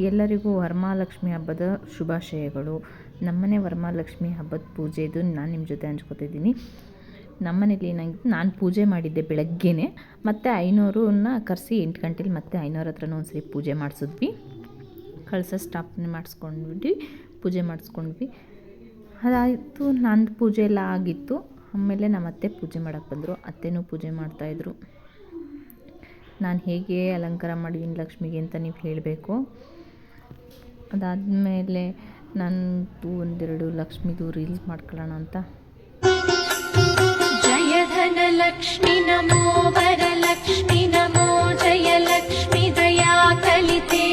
ಎಲ್ಲರಿಗೂ ವರಮಹಾಲಕ್ಷ್ಮಿ ಹಬ್ಬದ ಶುಭಾಶಯಗಳು. ನಮ್ಮನೆ ವರಮಹಾಲಕ್ಷ್ಮಿ ಹಬ್ಬದ ಪೂಜೆದು ನಾನು ನಿಮ್ಮ ಜೊತೆ ಹಂಚ್ಕೋತಿದ್ದೀನಿ. ನಮ್ಮನೇಲಿ ಏನಾಗಿತ್ತು ನಾನು ಪೂಜೆ ಮಾಡಿದ್ದೆ ಬೆಳಗ್ಗೆನೆ. ಮತ್ತು ಐನೂರನ್ನ ಕರೆಸಿ ಎಂಟು ಗಂಟೆಲಿ ಮತ್ತೆ ಐನೂರ ಹತ್ರನೂ ಒಂದ್ಸರಿ ಪೂಜೆ ಮಾಡಿಸಿದ್ವಿ. ಕಳಸ ಸ್ಥಾಪನೆ ಮಾಡಿಸ್ಕೊಂಡ್ಬಿಟ್ಟು ಪೂಜೆ ಮಾಡಿಸ್ಕೊಂಡ್ವಿ. ಅದಾಯಿತು, ನಂದು ಪೂಜೆ ಎಲ್ಲ ಆಗಿತ್ತು. ಆಮೇಲೆ ನಮ್ಮ ಅತ್ತೆ ಪೂಜೆ ಮಾಡೋಕ್ಕೆ ಬಂದರು. ಅತ್ತೆನೂ ಪೂಜೆ ಮಾಡ್ತಾಯಿದ್ರು ನಾನು ಹೇಗೆ ಅಲಂಕಾರ ಮಾಡಿದ್ದೀನಿ ಲಕ್ಷ್ಮಿಗೆ ಅಂತ ನೀವು ಹೇಳಬೇಕು. ಅದಾದಮೇಲೆ ನಂದು ಒಂದೆರಡು ಲಕ್ಷ್ಮಿದು ರೀಲ್ಸ್ ಮಾಡ್ಕೊಳ್ಳೋಣ ಅಂತ. ಜಯಧನ ಲಕ್ಷ್ಮಿ ನಮೋ ವರಲಕ್ಷ್ಮಿ ನಮೋ ಜಯಲಕ್ಷ್ಮಿ ದಯಾ ಕಲಿತೆ.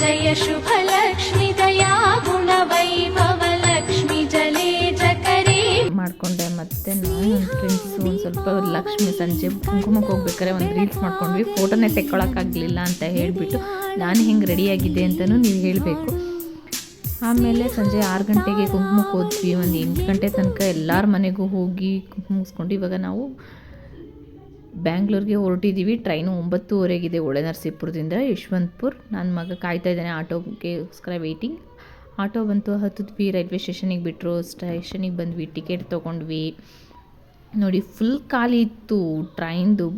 ಜಯ ಶುಭ ಲಕ್ಷ್ಮಿ ದಯಾ ಗುಣ ವೈಭವ ಲಕ್ಷ್ಮಿ ಜಲೇ ಜಕರೆ. ಮಾಡಿಕೊಂಡೆ ಮತ್ತೆ ನಾನು ಫ್ರೆಂಡ್ಸು ಒಂದು ಸ್ವಲ್ಪ ಲಕ್ಷ್ಮಿ ಸಂಜೆ ಕುಂಕುಮಕ್ಕೆ ಹೋಗ್ಬೇಕಾದ್ರೆ ಒಂದು ರೀಲ್ಸ್ ಮಾಡ್ಕೊಂಡ್ವಿ. ಫೋಟೋನೇ ತೆಕ್ಕೊಳಕ್ಕಾಗಲಿಲ್ಲ ಅಂತ ಹೇಳಿಬಿಟ್ಟು ನಾನು ಹೆಂಗೆ ರೆಡಿಯಾಗಿದ್ದೆ ಅಂತಲೂ ನೀವು ಹೇಳಬೇಕು. ಆಮೇಲೆ ಸಂಜೆ ಆರು ಗಂಟೆಗೆ ಕುಂಕುಮಕ್ಕೆ ಹೋದ್ವಿ, ಒಂದು ಎಂಟು ಗಂಟೆ ತನಕ ಎಲ್ಲರ ಮನೆಗೂ ಹೋಗಿ ಕುಂಕುಮ ಮುಗಿಸ್ಕೊಂಡು ಇವಾಗ ನಾವು ಬ್ಯಾಂಗ್ಳೂರಿಗೆ ಹೊರಟಿದ್ದೀವಿ ಟ್ರೈನು ಒಂಬತ್ತುವರೆಗಿದೆ ಒಳೆ ನರಸೀಪುರದಿಂದ ಯಶವಂತಪುರ್. ನನ್ನ ಮಗ ಕಾಯ್ತಾ ಇದ್ದಾನೆ ಆಟೋಗೆಗೋಸ್ಕರ ವೆಯ್ಟಿಂಗ್ ಆಟೋ ಬಂತು ಹತ್ತಿದ್ವಿ, ರೈಲ್ವೆ ಸ್ಟೇಷನಿಗೆ ಬಿಟ್ಟರು ಸ್ಟೇಷನಿಗೆ ಬಂದ್ವಿ, ಟಿಕೆಟ್ ತೊಗೊಂಡ್ವಿ. ನೋಡಿ ಫುಲ್ ಖಾಲಿ ಇತ್ತು ಟ್ರೈನ್ದು.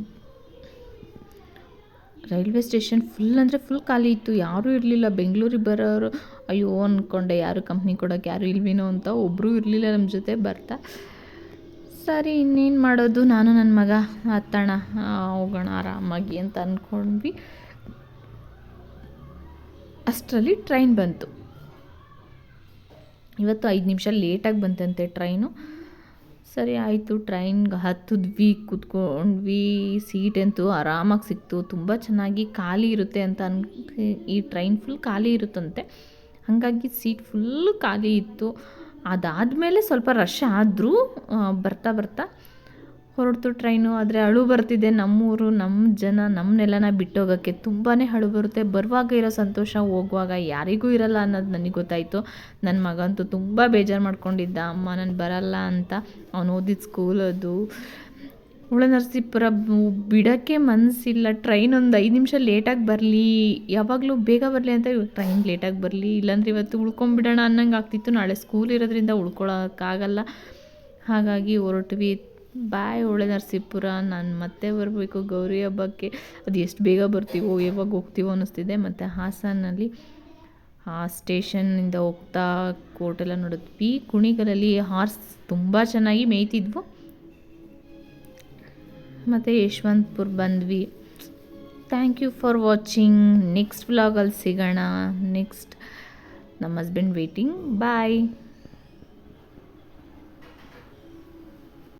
ರೈಲ್ವೆ ಸ್ಟೇಷನ್ ಫುಲ್ ಅಂದರೆ ಫುಲ್ ಖಾಲಿ ಇತ್ತು. ಯಾರೂ ಇರಲಿಲ್ಲ. ಬೆಂಗಳೂರಿಗೆ ಬರೋರು, ಅಯ್ಯೋ ಅಂದ್ಕೊಂಡೆ ಯಾರು ಕಂಪ್ನಿ ಕೊಡೋಕ್ಕೆ, ಯಾರು ಇಲ್ವೇನೋ ಅಂತ ಒಬ್ಬರೂ ಇರಲಿಲ್ಲ ನಮ್ಮ ಜೊತೆ ಬರ್ತಾ. ಸರಿ, ಇನ್ನೇನು ಮಾಡೋದು? ನಾನು ನನ್ನ ಮಗ ಹತ್ತೋಣ ಹೋಗೋಣ ಆರಾಮಾಗಿ ಅಂತ ಅಂದ್ಕೊಂಡ್ವಿ ಅಷ್ಟರಲ್ಲಿ ಟ್ರೈನ್ ಬಂತು. ಇವತ್ತು ಐದು ನಿಮಿಷ ಲೇಟಾಗಿ ಬಂತಂತೆ ಟ್ರೈನು ಸರಿ ಆಯಿತು ಟ್ರೈನ್ಗೆ ಹತ್ತಿದ್ವಿ, ಕೂತ್ಕೊಂಡ್ವಿ ಸೀಟ್ ಅಂತೂ ಆರಾಮಾಗಿ ಸಿಕ್ತು. ತುಂಬ ಚೆನ್ನಾಗಿ ಖಾಲಿ ಇರುತ್ತೆ ಅಂತ ಅನ್ ಈ ಟ್ರೈನ್ ಫುಲ್ ಖಾಲಿ ಇರುತ್ತಂತೆ. ಹಾಗಾಗಿ ಸೀಟ್ ಫುಲ್ ಖಾಲಿ ಇತ್ತು. ಅದಾದಮೇಲೆ ಸ್ವಲ್ಪ ರಶ್ ಆದರೂ ಬರ್ತಾ ಬರ್ತಾ ಹೊರಡ್ತು ಟ್ರೈನು, ಆದರೆ ಅಳು ಬರ್ತಿದೆ ನಮ್ಮೂರು ನಮ್ಮ ಜನ ನಮ್ಮ ನೆಲನ ಬಿಟ್ಟೋಗೋಕ್ಕೆ ತುಂಬಾ ಅಳು ಬರುತ್ತೆ. ಬರುವಾಗ ಇರೋ ಸಂತೋಷ ಹೋಗುವಾಗ ಯಾರಿಗೂ ಇರಲ್ಲ ಅನ್ನೋದು ನನಗೆ ಗೊತ್ತಾಯಿತು. ನನ್ನ ಮಗ ಅಂತೂ ತುಂಬ ಬೇಜಾರು ಮಾಡ್ಕೊಂಡಿದ್ದ. ಅಮ್ಮ, ನಾನು ಬರಲ್ಲ ಅಂತ ಅವನು ಓದಿದ ಸ್ಕೂಲ್ ಅದು. ನರಸೀಪುರ ಬಿಡೋಕ್ಕೆ ಮನಸ್ಸಿಲ್ಲ ಟ್ರೈನ್ ಒಂದು ಐದು ನಿಮಿಷ ಲೇಟಾಗಿ ಬರಲಿ. ಯಾವಾಗಲೂ ಬೇಗ ಬರಲಿ ಅಂತ ಟ್ರೈನ್ ಲೇಟಾಗಿ ಬರಲಿ. ಇಲ್ಲಾಂದ್ರೆ ಇವತ್ತು ಉಳ್ಕೊಂಬಿಡೋಣ ಅನ್ನಂಗೆ ಆಗ್ತಿತ್ತು. ನಾಳೆ ಸ್ಕೂಲ್ ಇರೋದ್ರಿಂದ ಉಳ್ಕೊಳಕ್ಕಾಗಲ್ಲ ಹಾಗಾಗಿ ಹೊರಟ್ವಿ. ಬಾಯ್ ಒಳ್ಳೆ ನರಸೀಪುರ, ನಾನು ಮತ್ತೆ ಬರಬೇಕು. ಗೌರಿ ಹಬ್ಬಕ್ಕೆ ಅದು ಎಷ್ಟು ಬೇಗ ಬರ್ತೀವೋ, ಯಾವಾಗ ಹೋಗ್ತೀವೋ ಅನ್ನಿಸ್ತಿದೆ ಮತ್ತು ಹಾಸನಲ್ಲಿ, ಆ ಸ್ಟೇಷನ್ನಿಂದ ಹೋಗ್ತಾ ಕೋಟೆಲ್ಲ ನೋಡಿದ್ವಿ ಕುಣಿಗಲಲ್ಲಿ ಹಾರ್ಸ್ ತುಂಬ ಚೆನ್ನಾಗಿ ಮೇಯ್ತಿದ್ವು. ಮತ್ತು ಯಶವಂತಪುರ ಬಂದ್ವಿ. Thank you for watching next ವ್ಲಾಗಲ್ಲಿ ಸಿಗೋಣ. ನೆಕ್ಸ್ಟ್ ನಮ್ಮ ಹಸ್ಬೆಂಡ್ ವೇಟಿಂಗ್ ಬಾಯ್